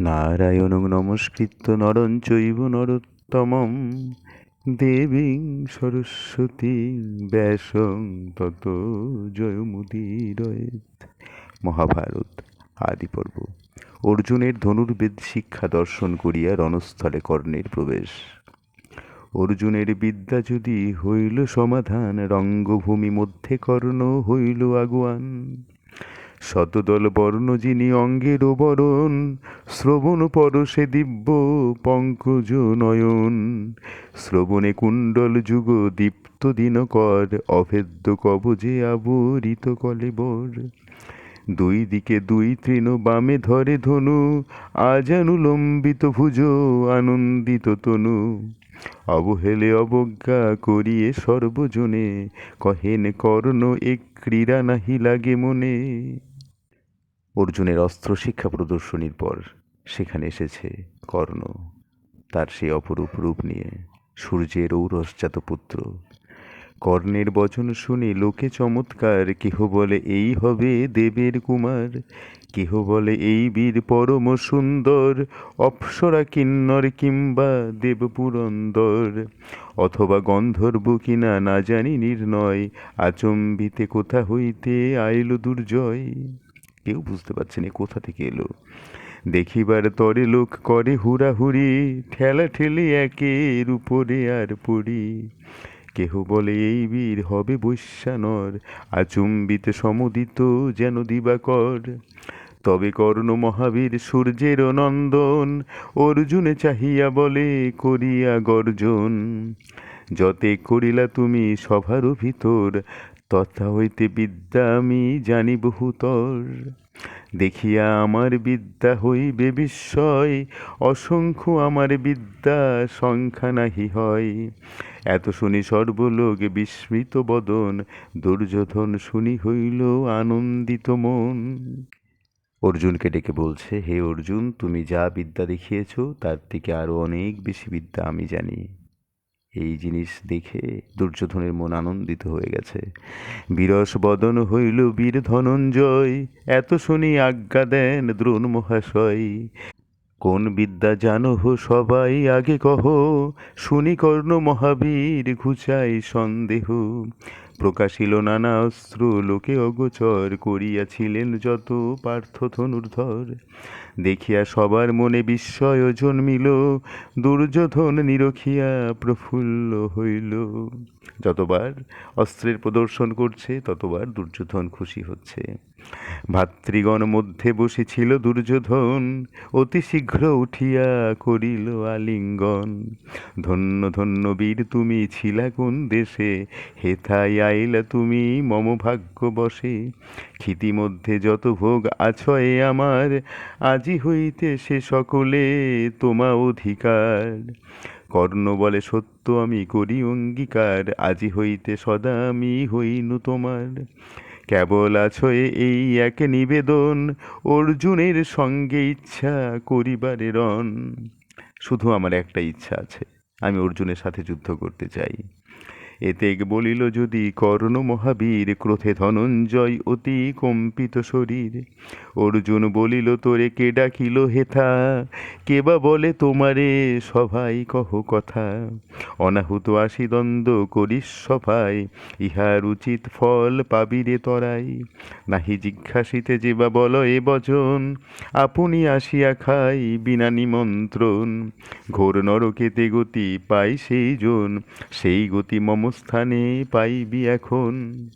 নারায়ণ নমস্কৃত্য নরণ চৈব নরোত্তমম। দেবীং সরস্বতী ব্যাসং তত জয়মুদীরয়েত। মহাভারত আদি পর্ব। অর্জুনের ধনুর্বেদ শিক্ষা দর্শন করিয়া রণস্থলে কর্ণের প্রবেশ। অর্জুনের বিদ্যা যদি হইল সমাধান, রঙ্গভূমি মধ্যে কর্ণ হইল আগুয়ান। শতদল বর্ণ যিনি অঙ্গের বরণ, শ্রবণ পরশে দিব্য পঙ্কজ নয়ন। শ্রবণে কুণ্ডল যুগ দীপ্ত দিনকর, অভেদ্য কবজে আবরিত কলেবর দুই দিকে দুই তৃণ বামে ধরে ধনু আজানুলম্বিত ভুজ, আনন্দিত তনু। অবহেলে অবজ্ঞা করিয়ে সর্বজনে, কহেন কর্ণ এ ক্রীড়া নাহি লাগে মনে। অর্জুনের অস্ত্র শিক্ষা প্রদর্শনীর পর সেখানে এসেছে কর্ণ। তার সেই অপরূপ রূপ নিয়ে সূর্যের ঔরসজাত পুত্র। কর্ণের বচন শুনে লোকে চমৎকার, কেহ বলে এই হবে দেবের কুমার? কেহ বলে এই বীর পরম সুন্দর? অপ্সরা কিন্নর কিংবা দেব পুরন্দর? অথবা গন্ধর্ব কিনা না জানি নির্ণয়? আচম্বিতে কোথা হইতে আইল দুর্জয়? কেউ বুঝতে পারছে না কোথা থেকে এলো। দেখিবার তরে লোক করে হুড়াহুড়ি, ঠেলা ঠেলে একের উপরে আর পড়ি। কেহ বলে এই বীর হবে বৈশ্যানর, আচম্বিতে সমদিত যেন দিবাকর। তবে কর্ণ মহাবীর সূর্যের নন্দন, অর্জুনে চাহিয়া বলে করিয়া গর্জন। যতে করিলা তুমি সভার ভিতর তথা হইতে বিদ্যা আমি জানি বহুতর। দেখিয়া আমার বিদ্যা হইবে বিস্ময়, অসংখ্য আমার বিদ্যা সংখ্যা নাহি হয়। এত শুনি সর্বলোক বিস্মৃত বদন, দুর্যোধন শুনি হইল আনন্দিত মন। অর্জুনকে ডেকে বলছে, হে অর্জুন, তুমি যা বিদ্যা দেখিয়েছ, তার থেকে আরও অনেক বেশি বিদ্যা আমি জানি। এই জিনিস দেখে দুর্যোধনের মন আনন্দিত হয়ে গেছে। বিরস বদন হইল বীর ধনঞ্জয়, এত শুনি আজ্ঞা দেন দ্রোণ মহাশয়। কোন বিদ্যা জানো হো সবাই, আগে কহ, শুনি কর্ণ মহাবীর ঘুচাই সন্দেহ। প্রকাশিল নানা অস্ত্র লোকে অগোচর করিয়াছিলেন যত পার্থ ধনুর্ধর। দেখিয়া সবার মনে বিস্ময় জন্মিল, দুর্যোধন নিরখিয়া প্রফুল্ল হইল। যতবার অস্ত্রের প্রদর্শন করছে, ততবার দুর্যোধন খুশি হচ্ছে। ভাতৃগণ মধ্যে বসেছিল দুর্যোধন। অতি শীঘ্র উঠিয়া করিল আলিঙ্গন। ধন্য ধন্য বীর, তুমি ছিলা কোন দেশে? হেথাই আইলা তুমি মম ভাগ্য বসে। ক্ষিতি মধ্যে যত ভোগ আছয়ে আমার, আজি হইতে সে সকলে তোমা অধিকার। কর্ণ বলে সত্য আমি করি অঙ্গীকার, আজি হইতে সদা আমি হইনু তোমার। কেবল আছো এই এক নিবেদন, অর্জুনের সঙ্গে ইচ্ছা করিবারে রণ শুধু আমার একটা ইচ্ছা আছে, আমি অর্জুনের সাথে যুদ্ধ করতে চাই। এতে বলিল, যদি কর্ণ মহাবীর ক্রোধে ধনঞ্জয় অতি কম্পিত শরীর, অর্জুন বলিল, তোরে কে ডাকিল হেথা? কে বা বলে তোমারে? সভাই কহ কথা। অনাহুত আসি দ্বন্দ্ব করিস সভায়, ইহার উচিত ফল পাবিরে তরাই। নাহি জিজ্ঞাসিতে যে বা বল এ বচন, আপনি আসিয়া খাই বিনা নিমন্ত্রণ। ঘোর নরকেতে গতি পাই সেই জন সেই গতি মম স্থানে পাইবি এখন।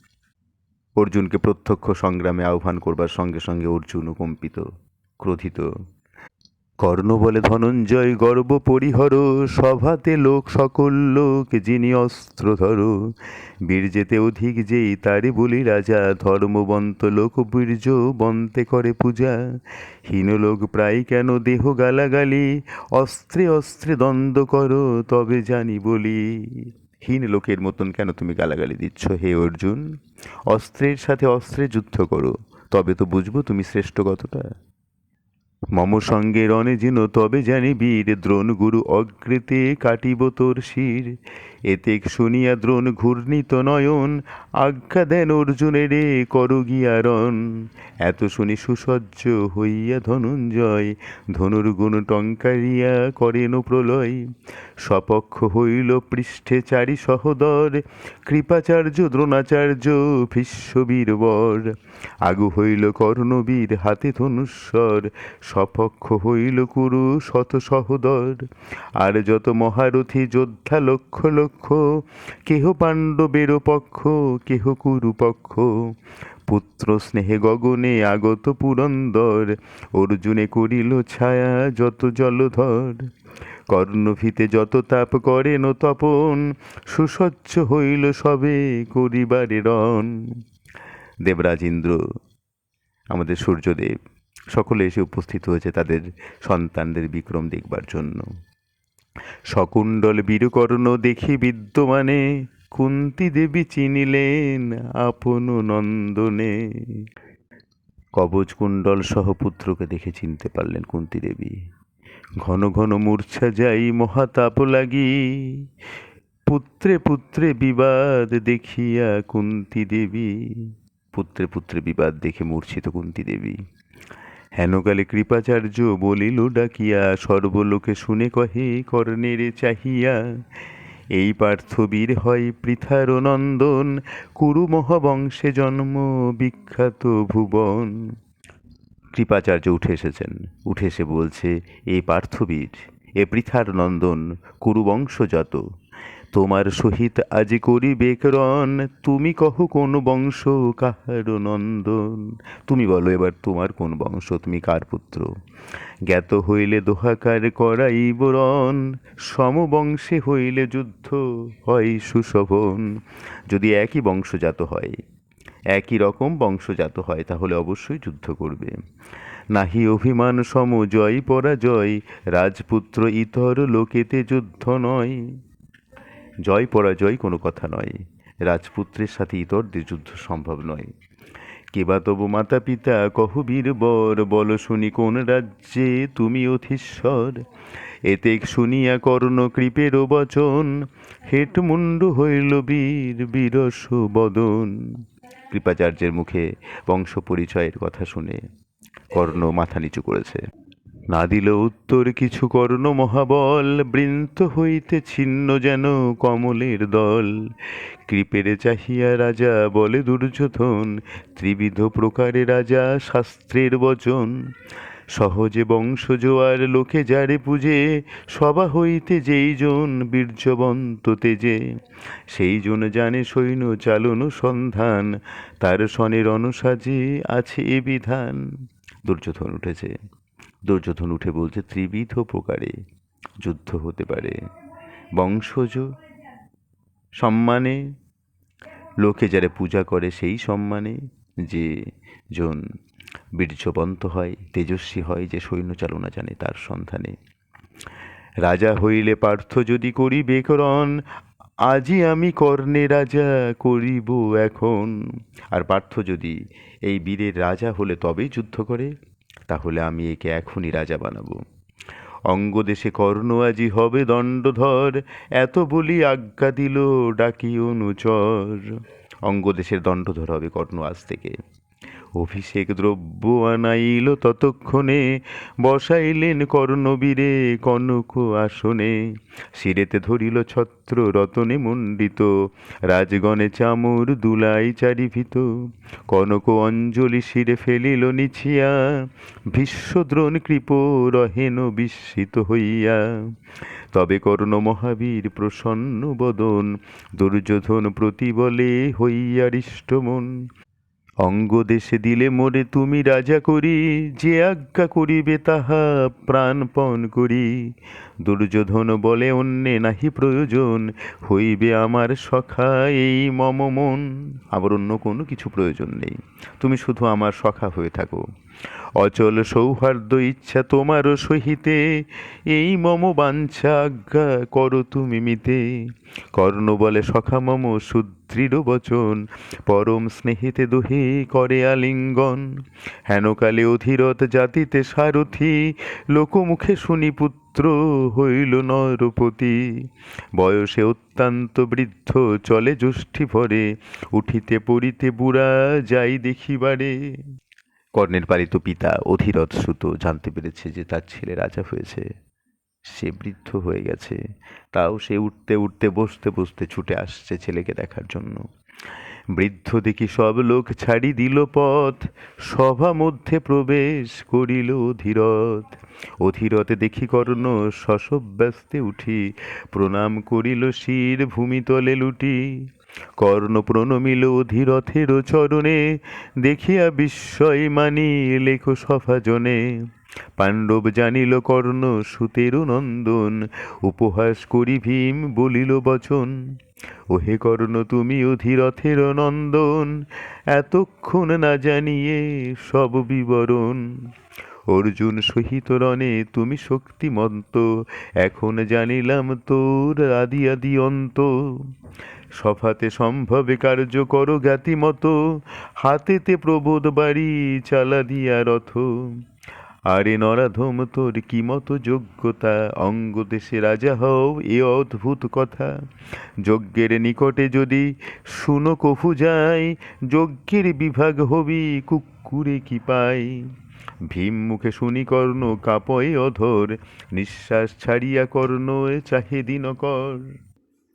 অর্জুনকে প্রত্যক্ষ সংগ্রামে আহ্বান করবার সঙ্গে সঙ্গে অর্জুন কম্পিত, ক্রোধিত। কর্ণ বলে, ধনঞ্জয় গর্ব পরিহর, সভাতে লোক সকল লোক যিনি অস্ত্র ধরো বীর যেতে অধিক যেই তারে বলি রাজা, ধর্মবন্ত লোক বীর্য বন্তে করে পূজা। হীন লোক প্রায় কেন দেহ গালাগালি, অস্ত্রে অস্ত্রে দ্বন্দ্ব করো, তবে জানি বলি হীন লোকের মতন কেন তুমি গালাগালি দিচ্ছ? হে অর্জুন, অস্ত্রের সাথে অস্ত্রে যুদ্ধ করো, তবে তো বুঝব তুমি শ্রেষ্ঠ কতটা। মম সঙ্গে রণে যেন তবে জানি বীর দ্রোণ গুরু অগ্রেতে কাটিব তোর শির। এতেক শুনিয়া দ্রোণ ঘূর্ণিত নয়ন, আজ্ঞা দেন অর্জুনের রে কর গিয়ারণ এত শুনি সুসজ্জ হইয়া ধনুঞ্জয়, ধনুর গুণ টঙ্কারিয়া করেন প্রলয়। সপক্ষ হইল পৃষ্ঠে চারি সহদর, কৃপাচার্য, দ্রোণাচার্য ভীষ্মবীর বর আগু হইল কর্ণবীর, হাতে ধনুস্বর সপক্ষ হইল কুরু শত সহদর। আর যত মহারথী যোদ্ধা লক্ষ লক্ষ কেহ পাণ্ডবের পক্ষ, কেহ কুরুপক্ষ। পুত্র স্নেহে গগনে আগত পুরন্দর, অর্জুনে করিল ছায়া যত জলধর। কর্ণভীতে যত তাপ করেন তপন সুস্বচ্ছ হইল সবে করিবারে রণ। দেবরাজ ইন্দ্র, আমাদের সূর্যদেব, সকলে এসে উপস্থিত হয়েছে তাদের সন্তানদের বিক্রম দেখবার জন্য। শকুণ্ডল বীরকর্ণ দেখি বিদ্যমানে, কুন্তি দেবী চিনিলেন আপন নন্দনে। কবচ কুণ্ডল সহ পুত্রকে দেখে চিনতে পারলেন কুন্তি দেবী। ঘন ঘন মূর্ছা যাই, মহাতাপ লাগি। পুত্রে পুত্রে বিবাদ দেখিয়া কুন্তি দেবী। পুত্রে পুত্রে বিবাদ দেখে মূর্ছিত কুন্তি দেবী। হেনকালে কৃপাচার্য বলিল, ডাকিয়া সর্বলোকে শুনে কহে, কর্ণের চাহিয়া, এই পার্থবীর হয় পৃথার নন্দন, কুরু মহাবংশে জন্ম বিখ্যাত ভুবন। কৃপাচার্য উঠে এসেছেন। উঠে এসে বলছে এই পার্থবীর, এ পৃথার নন্দন কুরুবংশজাত তোমার সহিত আজি করিবে রণ তুমি কহ কোন বংশ, কাহার নন্দন? তুমি বলো এবার তোমার কোন বংশ, তুমি কার পুত্র? জ্ঞাত হইলে দোহাকার করাইব রণ সমবংশে হইলে যুদ্ধ হয় সুশোভন। যদি একই বংশজাত হয়, একই রকম বংশজাত হয়, তাহলে অবশ্যই যুদ্ধ করবে। নাহি অভিমান সম জয়, পরাজয়, রাজপুত্র ইতর লোকেতে যুদ্ধ নয়। জয় পরাজয় কোনো কথা নয়। রাজপুত্রের সাথে ইতরদের যুদ্ধ সম্ভব নয়। কেবা তবু মাতা পিতা কহ বীরবর বল শুনি কোন রাজ্যে তুমি অধীশ্বর? এতে শুনিয়া কর্ণ কৃপের বচন, হেট মুন্ড হইল বীর বীরস বদন। কৃপাচার্যের মুখে বংশ পরিচয়ের কথা শুনে কর্ণ মাথা নিচু করেছে। না দিল উত্তর কিছু কর্ণ মহাবল, বৃন্ত হইতে ছিন্ন যেন কমলের দল। কৃপেরে চাহিয়া রাজা বলে, দুর্যোধন, ত্রিবিধ প্রকারে রাজা শাস্ত্রের বচন। সহজে বংশজোয়ার লোকে যারে পুজে, সভা হইতে যেই জন বীর্যবন্ত তেজে। সেই জন জানে সৈন্য চালন সন্ধান, তার সনের অনুসাজে আছে এ বিধান। দুর্যোধন উঠেছে। দুর্যোধন উঠে বলছে, ত্রিবিধ প্রকারে যুদ্ধ হতে পারে। বংশজ সম্মানে, লোকে যারা পূজা করে সেই সম্মানে যে জন বীর্যবন্ত হয়, তেজস্বী হয়, যে সৈন্য চালনা জানে তার সন্ধানে। রাজা হইলে পার্থ যদি করি বেকরণ আজই আমি কর্ণে রাজা করিব এখন। আর পার্থ যদি এই বীরের রাজা হলে তবেই যুদ্ধ করে। তাহলে আমি একে এখনই রাজা বানাবো। অঙ্গদেশে কর্ণ আজি হবে দণ্ডধর, এত বলি আজ্ঞা দিল ডাকি অনুচর অঙ্গদেশের দণ্ডধর হবে কর্ণ আজ থেকে। অভিষেক দ্রব্য আনাইল ততক্ষণে। বসাইলেন কর্ণবীরে কনক আসনে। শিরেতে ধরিল ছত্র রতনে মণ্ডিত। রাজগণে চামর দুলাই চারিভিত। কনক অঞ্জলি শিরে ফেলিল নিছিয়া। ভীষ্মদ্রোণ কৃপ রহেন বিস্মিত হইয়া। তবে কর্ণ মহাবীর প্রসন্ন বদন। দুর্যোধন প্রতি বলে হইয়া হৃষ্টমন অঙ্গদেশে দিলে মোরে তুমি রাজা করি, যে আজ্ঞা করিবে তাহা প্রাণপণ করি। দুর্যোধন বলে, অন্যে নাহি প্রয়োজন, হইবে আমার সখা এই মম মন। আবার অন্য কোনো কিছু প্রয়োজন নেই, তুমি শুধু আমার সখা হয়ে থাকো। অচল সৌহার্দ্য ইচ্ছা তোমারও সহিতে, এই মম বাঞ্ছা আজ্ঞা করো তুমি মিতে। কর্ণ বলে, সখা মম সুদৃঢ় বচন পরম স্নেহিতে দোহে করে আলিঙ্গন। হেনকালে অধীরথ জাতিতে সারথি, লোকমুখে শুনি পুত্র হইল নরপতি। বয়সে অত্যন্ত বৃদ্ধ, চলে জ্যোষ্ঠী ভরে, উঠিতে পড়িতে বুড়া যাই দেখিবারে। কর্ণের পালিত পিতা অধীরথ সুত জানতে পেরেছে যে তার ছেলে রাজা হয়েছে। সে বৃদ্ধ হয়ে গেছে। তাও সে উঠতে উঠতে, বসতে বসতে ছুটে আসছে ছেলেকে দেখার জন্য। বৃদ্ধ দেখি সব লোক ছাড়ি দিল পথ, সভা মধ্যে প্রবেশ করিল অধীরথ। অধীরথে দেখি কর্ণ শশব্যস্তে উঠি, প্রণাম করিল শির ভূমিতলে লুটি। কর্ণ প্রণমিল অধীরথের চরণে, দেখিয়া বিস্ময় মানি লেখ সভাজনে। পাণ্ডব জানিল কর্ণ সুতের নন্দন, উপহাস করি ভীম বলিল বচন। ওহে কর্ণ, তুমি অধীরথের নন্দন, এতক্ষণ না জানিয়ে সব বিবরণ। অর্জুন সহিত রণে তুমি শক্তিমন্ত, এখন জানিলাম তোর আদি আদি অন্ত। সভাতে সম্ভবে কার্য করো জ্ঞাতিমতো, হাতেতে প্রবোধ বাড়ি চালা দিয়া রথ। আরে নরাধম, তোর কি মতো যোগ্যতা? অঙ্গ দেশে রাজা হও, এ অদ্ভুত কথা। যজ্ঞের নিকটে যদি শুনো কফু যায় যজ্ঞের বিভাগ হবি কুকুরে কি পাই? ভীম মুখে শুনি কর্ণ কাপয়ে অধর, নিঃশ্বাস ছাড়িয়া কর্ণ চাহে দিনকর।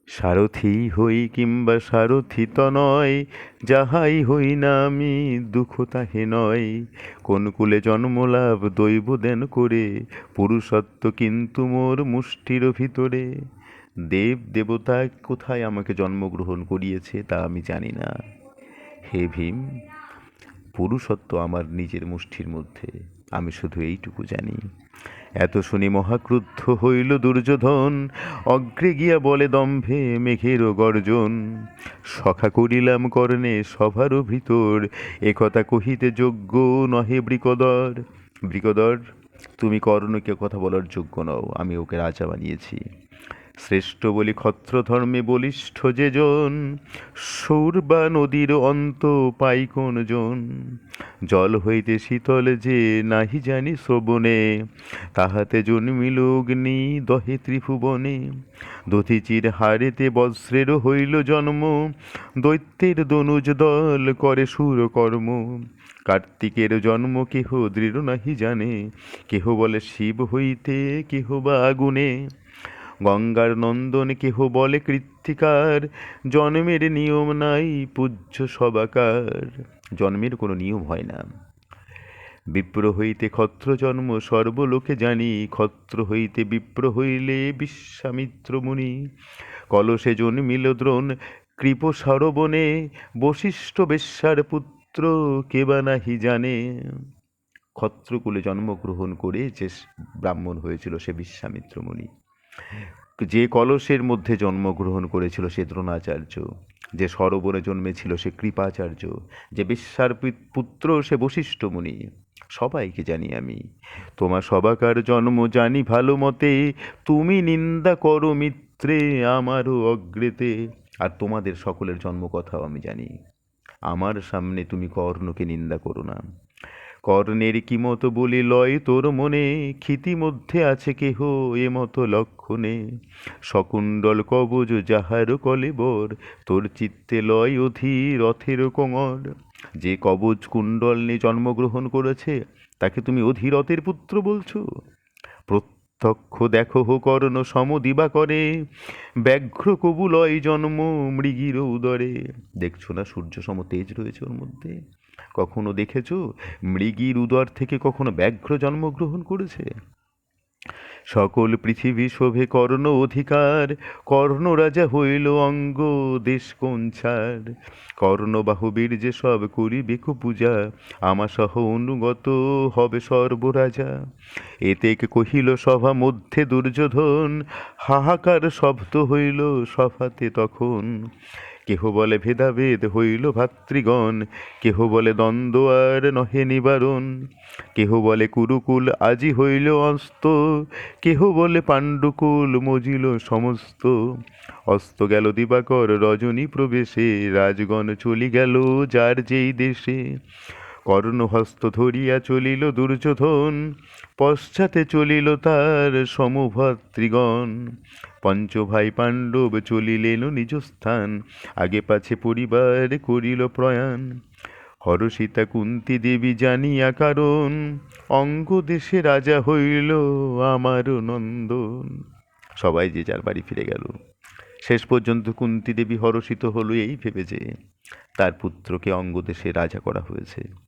সারথি হই কিংবা সারথি তো নয়, যাহাই হই না আমি দুঃখ তাহে নয়। কোন কুলে জন্মলাভ দৈব দেন করে, পুরুষত্ব কিন্তু মোর মুষ্টির ভিতরে। দেব দেবতা কোথায় আমাকে জন্মগ্রহণ করিয়েছে তা আমি জানি না। হে ভীম, পুরুষত্ব আমার নিজের মুষ্টির মধ্যে। আমি শুধু এইটুকু জানি। এত শুনি মহাক্রুদ্ধ হইল দুর্যোধন, অগ্রে গিয়া বলে দম্ভে মেঘের গর্জন। সখা করিলাম কর্ণে সভারও ভিতর একথা কহিতে যোগ্য নহে বৃকদর। বৃকদর, তুমি কর্ণকে কথা বলার যোগ্য নও, আমি ওকে রাজা বানিয়েছি। শ্রেষ্ঠ বলি ক্ষত্র ধর্মে বলিষ্ঠ যে জন সৌর বা নদীর অন্ত পাই কোন জন? জল হইতে শীতল যে নাহি জানি শ্রবণে, তাহাতে জন্মিল অগ্নি দহে ত্রিভুবনে। দধিচির হারেতে বজ্রের হইল জন্ম, দৈত্যের দনুজ দল করে সুর কর্ম। কার্তিকের জন্ম কেহ দৃঢ় নাহি জানে, কেহ বলে শিব হইতে, কেহ বা আগুনে। গঙ্গার নন্দন কেহ বলে কৃত্তিকার? জন্মের নিয়ম নাই পূজ্য সবাকার। জন্মের কোনো নিয়ম হয় না। বিপ্র হইতে ক্ষত্র জন্ম, সর্বলোকে জানি। ক্ষত্র হইতে বিপ্র হইলে বিশ্বামিত্র মুনি। কলসে জন্মিল দ্রোণ কৃপ সরবনে বশিষ্ঠ বেশ্যার পুত্র কেবা নাহি জানে। ক্ষত্রকুলে জন্মগ্রহণ করে যে ব্রাহ্মণ হয়েছিল সে বিশ্বামিত্র মুনি। যে কলসের মধ্যে জন্মগ্রহণ করেছিল সে দ্রোণাচার্য, যে সরোবরে জন্মেছিল সে কৃপাচার্য, যে বিশ্বার পুত্র সে বশিষ্ঠ মুনি, সবাইকে জানি আমি। তোমার সবাকার জন্ম জানি ভালো মতে, তুমি নিন্দা করো মিত্রে আমারও অগ্রেতে। আর তোমাদের সকলের জন্ম কথাও আমি জানি। আমার সামনে তুমি কর্ণকে নিন্দা করো না। কর্ণের কি মতো বলি লয় তোর মনে? ক্ষিতি মধ্যে আছে কেহ এ মতো লক্ষণে? শকুণ্ডল কবজ যাহার কলেবর তোর চিত্তে লয় অধি রথের কোঙর যে কবজ কুণ্ডল নিয়ে জন্মগ্রহণ করেছে, তাকে তুমি অধীরথের পুত্র বলছো? প্রত্যক্ষ দেখো হো কর্ণ সমদিবা করে। ব্যাঘ্র কবুলয় জন্ম মৃগীর উদরে। দেখছ না সূর্য সম তেজ রয়েছে ওর মধ্যে? কখনো দেখেছ? মৃগীর উদর থেকে কখনো ব্যাঘ্র জন্মগ্রহণ করেছে? সকল পৃথিবী শোভে কর্ণ অধিকার, কর্ণ রাজা হইল অঙ্গ দেশ কঞ্চার। কর্ণবাহুবীর যে সব করিবে পূজা আমা সহ অনুগত হবে সর্বরাজা। এতেক কহিল সভা মধ্যে দুর্যোধন, হাহাকার শব্দ হইল সভাতে তখন। কেহ বলে ভেদাভেদ হইল ভাতৃগণ, কেহ বলে দ্বন্দ্ব আর নহে নিবারণ, কেহ বলে কুরুকুল আজি হইল অস্ত, কেহ বলে পাণ্ডুকুল মজিল সমস্ত। অস্ত গেল দিবাকর রজনী প্রবেশে, রাজগণ চলি গেল যার যেই দেশে। কর্ণহস্ত ধরিয়া চলিল দুর্যোধন, পশ্চাতে চলিল তার সমভদ্রিগণ পঞ্চভাই পাণ্ডব চলিলেন নিজ স্থান আগে পাছে পরিবার করিল প্রয়াণ। হরসীতা কুন্তি দেবী জানিয়া কারণ, অঙ্গ দেশে রাজা হইল আমার নন্দন। সবাই যে যার বাড়ি ফিরে গেল। শেষ পর্যন্ত কুন্তি দেবী হরষিত হলো এই ভেবে যে, তার পুত্রকে অঙ্গদেশে রাজা করা হয়েছে।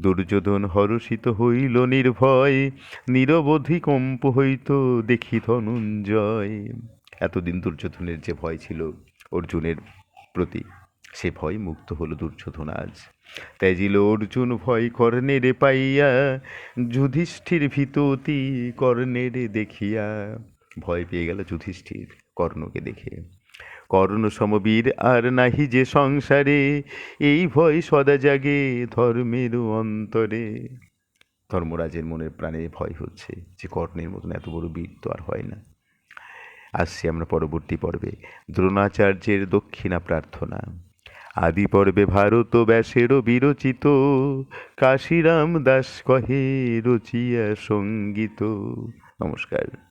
দুর্যোধন হরষিত হইল নির্ভয়, নিরবধি কম্প হইত দেখি ধনুঞ্জয়। এতদিন দুর্যোধনের যে ভয় ছিল, অর্জুনের প্রতি সে ভয় মুক্ত হলো দুর্যোধন আজ। ত্যাজিল অর্জুন ভয় কর্ণের পাইয়া, যুধিষ্ঠির ভীততি কর্ণের দেখিয়া। ভয় পেয়ে গেল যুধিষ্ঠির কর্ণকে দেখে। কর্ণ সমবীর আর নাহি যে সংসারে, এই ভয় সদা জাগে ধর্মের অন্তরে। ধর্মরাজের মনের প্রাণে ভয় হচ্ছে যে কর্ণের মতন এত বড় বীর তো আর হয় না। আসছি আমরা পরবর্তী পর্বে। দ্রোণাচার্যের দক্ষিণা প্রার্থনা। আদি পর্বে ভারত ব্যাসেরও বিরচিত, কাশিরাম দাস কহে রচিয়া সংগীত। নমস্কার।